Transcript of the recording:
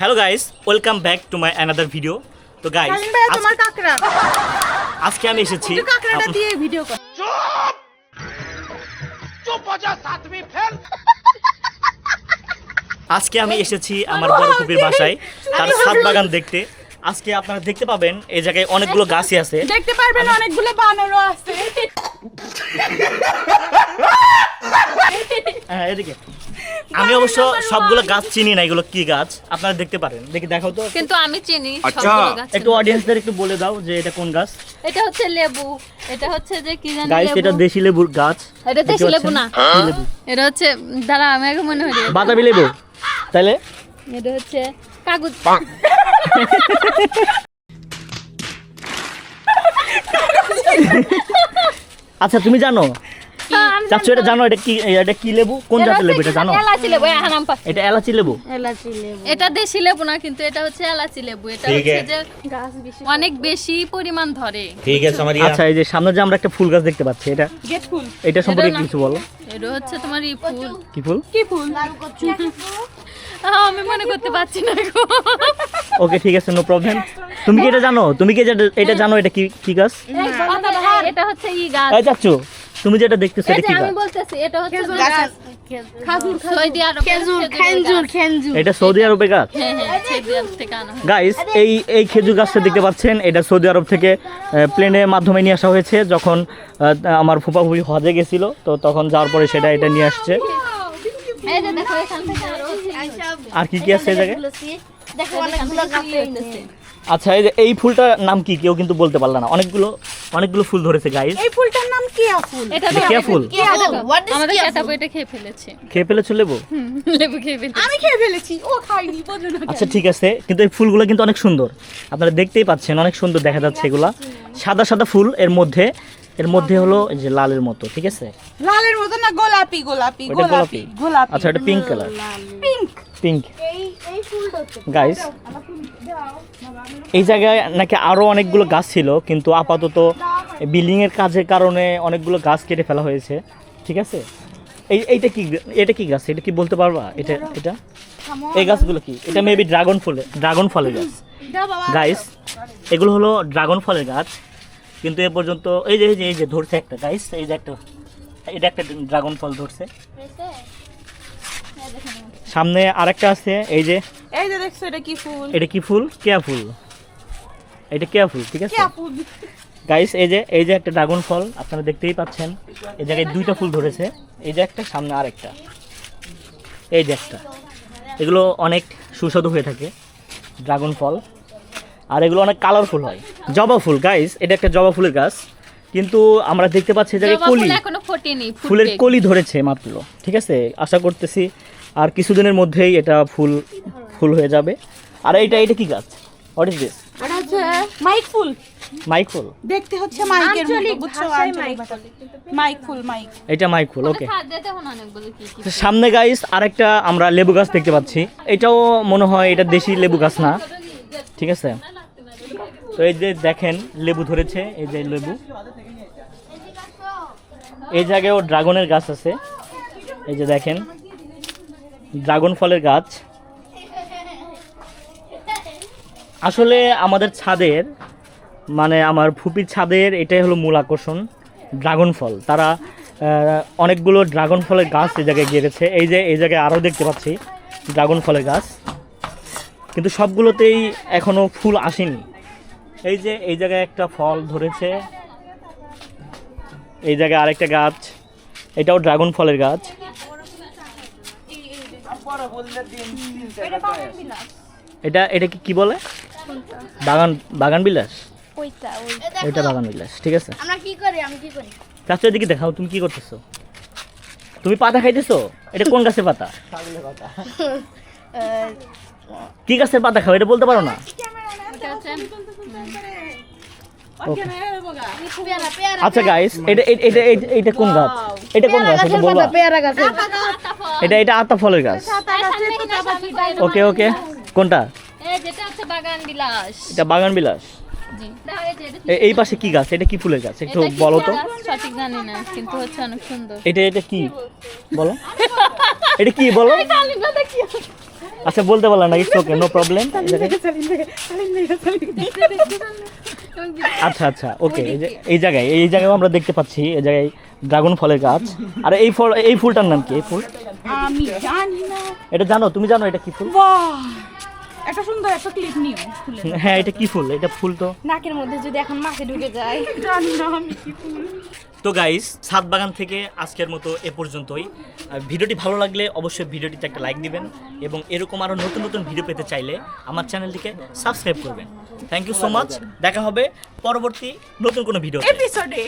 Hello guys welcome back to my another video তো guys তোমার কাকড়া। আজকে আমি এসেছি কাকড়াটা দিয়ে ভিডিও কর। আজকে আমি এসেছি আমার বড় কবির বাসায় তার ছাদ বাগান দেখতে। আজকে আপনারা দেখতে পাবেন এই জায়গায় অনেকগুলো গাছই আছে। দেখতে পারবেন অনেকগুলো বানরও আছে। হ্যাঁ এদিকে। আমি অবশ্য সবগুলো গাছ চিনি না এগুলো কি গাছ? আপনারা দেখতে পারেন। দেখি দেখাও তো। কিন্তু আমি চিনি আচ্ছা। একটু অডিয়েন্সদের একটু বলে দাও যে এটা কোন গাছ। এটা হচ্ছে লেবু। এটা হচ্ছে যে কি জানি গাইস এটা দেশি লেবুর গাছ। এটা দেশি লেবু না। এটা হচ্ছে দাঁড়া আমি আগে মনে হলো বাতাবি লেবু। তাহলে? এটা হচ্ছে কাগজ। আচ্ছা তুমি জানো হ্যাঁ, জানো এটা কি এটা কি লেবু? কোন জাতের লেবু এটা জানো? এলাচি লেবু এটা এলাচি লেবু? এলাচি লেবু। এটা দেশি লেবু না কিন্তু এটা হচ্ছে এলাচি লেবু। এটা হচ্ছে যে অনেক বেশি পরিমাণ ধরে। ঠিক আছে আমার আচ্ছা এই যে সামনে যে আমরা একটা ফুল গাছ দেখতে পাচ্ছি এটা গেট ফুল। এটা সম্পর্কে কিছু বলো। এটা হচ্ছে তোমার ফুল। কি ফুল? কি ফুল? আমি মনে করতে পারছি না গো। ওকে ঠিক আছে নো প্রবলেম তুমি কি এটা জানো? তুমি কি এটা জানো এটা কি কি গাছ? এটা হচ্ছে ই গাছ। এই তুমি যেটা দেখতেছো এটা কি আমি বলতেছি এটা হচ্ছে খেজুর গাছ। গাছ। সৌদি আরবের খেজুরের গাছ। খেঞ্জুর এটা সৌদি আরবের গাছ? হ্যাঁ হ্যাঁ সৌদি আরব থেকে আনা গাইস এই এই খেজুর গাছটা দেখতে পাচ্ছেন এটা সৌদি আরব থেকে প্লেনের মাধ্যমে নিয়ে আসা হয়েছে যখন আহ, আমার ফুপা ফুপি হজে গেছিল তো তখন যাওয়ার পরে সেটা এটা নিয়ে আসছে। এই যে দেখো এখান থেকে আর কি কি আছে এই জায়গায়? দেখো অনেকগুলো গাছ হইতেছে আচ্ছা এই যে এই ফুলটার নাম কি? কেউ কিন্তু বলতে পারল না। অনেকগুলো অনেকগুলো ফুল ধরেছে গাইস এই ফুলটার নাম কিয়া ফুল? এটা কেয়া ফুল? আমাদের ক্যাটাবো এটা খেয়ে ফেলেছে। খেয়ে ফেলেছো লেবু? লেবু খেয়ে ফেলেছে। আমি খেয়ে ফেলেছি। ও খাইনি বোঝো না আচ্ছা ঠিক আছে। কিন্তু এই ফুলগুলো কিন্তু অনেক সুন্দর। আপনারা দেখতেই পাচ্ছেন অনেক সুন্দর দেখা যাচ্ছে এগুলা। সাদা সাদা ফুল এর মধ্যে এর মধ্যে হলো এই যে লালের মতো ঠিক আছে? লালের মতো না গোলাপি গোলাপি গোলাপি গোলাপি। গোলাপি। আচ্ছা এটা পিঙ্ক কালার পিঙ্ক পিঙ্ক এই এই ফুল গাইস এই জায়গায় নাকি আরও অনেকগুলো গাছ ছিল কিন্তু আপাতত বিল্ডিং এর কাজের কারণে অনেকগুলো গাছ কেটে ফেলা হয়েছে। ঠিক আছে? এই এইটা কি এটা কি গাছ? এটা কি বলতে পারবা? এটা এটা? এই গাছগুলো কি? এটা মেবি ড্রাগন ফলের ড্রাগন ফলের গাছ। গাইস এগুলো হলো ড্রাগন ফলের গাছ। কিন্তু এ পর্যন্ত এই যে এই যে এই যে ধরছে একটা গাইস এই যে একটা এটা একটা ড্রাগন ফল ধরছে। সামনে আরেকটা আছে এই যে এই যে দেখছ এটা কি ফুল? এটা কি ফুল? কেয়া ফুল। এটা কেয়া ফুল ঠিক আছে? কিয়া ফুল। গাইস এই যে এই যে একটা ড্রাগন ফল আপনারা দেখতেই পাচ্ছেন। এই জায়গায় দুইটা ফুল ধরেছে। এই যে একটা সামনে আরেকটা। এই যে একটা। এগুলো অনেক সুস্বাদু হয়ে থাকে ড্রাগন ফল। আর এগুলো অনেক কালারফুল হয়। জবা ফুল গাইস এটা একটা জবা ফুলের গাছ। কিন্তু আমরা দেখতে পাচ্ছি এই জায়গায় কলি। ফুল এখনও ফোটেনি ফুলের কলি ধরেছে মাত্র ঠিক আছে? আশা করতেছি আর কিছুদিনের মধ্যেই এটা ফুল ফুল হয়ে যাবে। আর এইটা এটা কি গাছ? হোয়াট ইজ দিস এটা হচ্ছে মাইক ফুল। মাইক ফুল? দেখতে হচ্ছে মাইকের মতো বুঝছ। মাইক ফুল। মাইক এটা মাইক ফুল। ওকে সামনে গাইস আরেকটা আমরা লেবু গাছ দেখতে পাচ্ছি। এটাও মনে হয় এটা দেশি লেবু গাছ না। ঠিক আছে? তো এই যে দেখেন লেবু ধরেছে এই যে লেবু। এই জায়গায়ও ড্রাগনের গাছ আছে। এই যে দেখেন ড্রাগন ফলের গাছ। আসলে আমাদের ছাদের মানে আমার ফুপির ছাদের এটাই হলো মূল আকর্ষণ ড্রাগন ফল। তারা অনেকগুলো ড্রাগন ফলের গাছ এই জায়গায় গেড়েছে এই যে এই জায়গায় আরও দেখতে পাচ্ছি ড্রাগন ফলের গাছ। কিন্তু সবগুলোতেই এখনও ফুল আসেনি। এই যে এই জায়গায় একটা ফল ধরেছে। এই জায়গায় আরেকটা গাছ। এটাও ড্রাগন ফলের গাছ। এটা এটা কি কি বলে? বাগান বাগান বিলাস ওইটা বাগান বিলাস ঠিক আছে আমরা কি করি আমি কি করি চাচু এদিকে দেখাও তুমি কি করতেছো তুমি পাতা খাইতেছো এটা কোন গাছের পাতা কি গাছের পাতা খাও এটা বলতে পারো না এটা আচ্ছা গাইস এটা এটা- এটা এটা- এটা কোন গাছ এটা কোন গাছ এটা বলবা এটা এটা আতা ফলের গাছ ওকে ওকে কোনটা বাগান বিলাস। এটা বাগান বিলাস? এই পাশে কি গাছ? এটা কি ফুলের গাছ? একটু বলো তো। সঠিক জানি না কিন্তু হচ্ছে অনেক সুন্দর। এটা এটা কি? বলো। এটা কি বলো? আচ্ছা বলতে পারলাম না ইটস ওকে নো প্রবলেম আচ্ছা আচ্ছা ওকে এই যে এই জায়গায় এই জায়গায় আমরা দেখতে পাচ্ছি এই জায়গায় ড্রাগন ফলের গাছ। আর এই ফল এই ফুলটার নাম কি? এই ফুল? আমি জানি না। এটা জানো? তুমি জানো এটা কি ফুল? বাহ! একটা সুন্দর একটা ক্লিপ নিও ফুলের হ্যাঁ এটা কি ফুল? এটা ফুল তো। নাকের মধ্যে যদি এখন মাকে ঢুকে যায়। জানি না আমি কি ফুল। তো গাইস ছাদ বাগান থেকে আজকের মতো এ পর্যন্তই। ভিডিওটি ভালো লাগলে অবশ্যই ভিডিওটিতে একটা লাইক দিবেন এবং এরকম আরও নতুন নতুন ভিডিও পেতে চাইলে আমার চ্যানেলটিকে সাবস্ক্রাইব করবেন। থ্যাংক ইউ সো মাচ দেখা হবে পরবর্তী নতুন কোনো ভিডিও এপিসোডে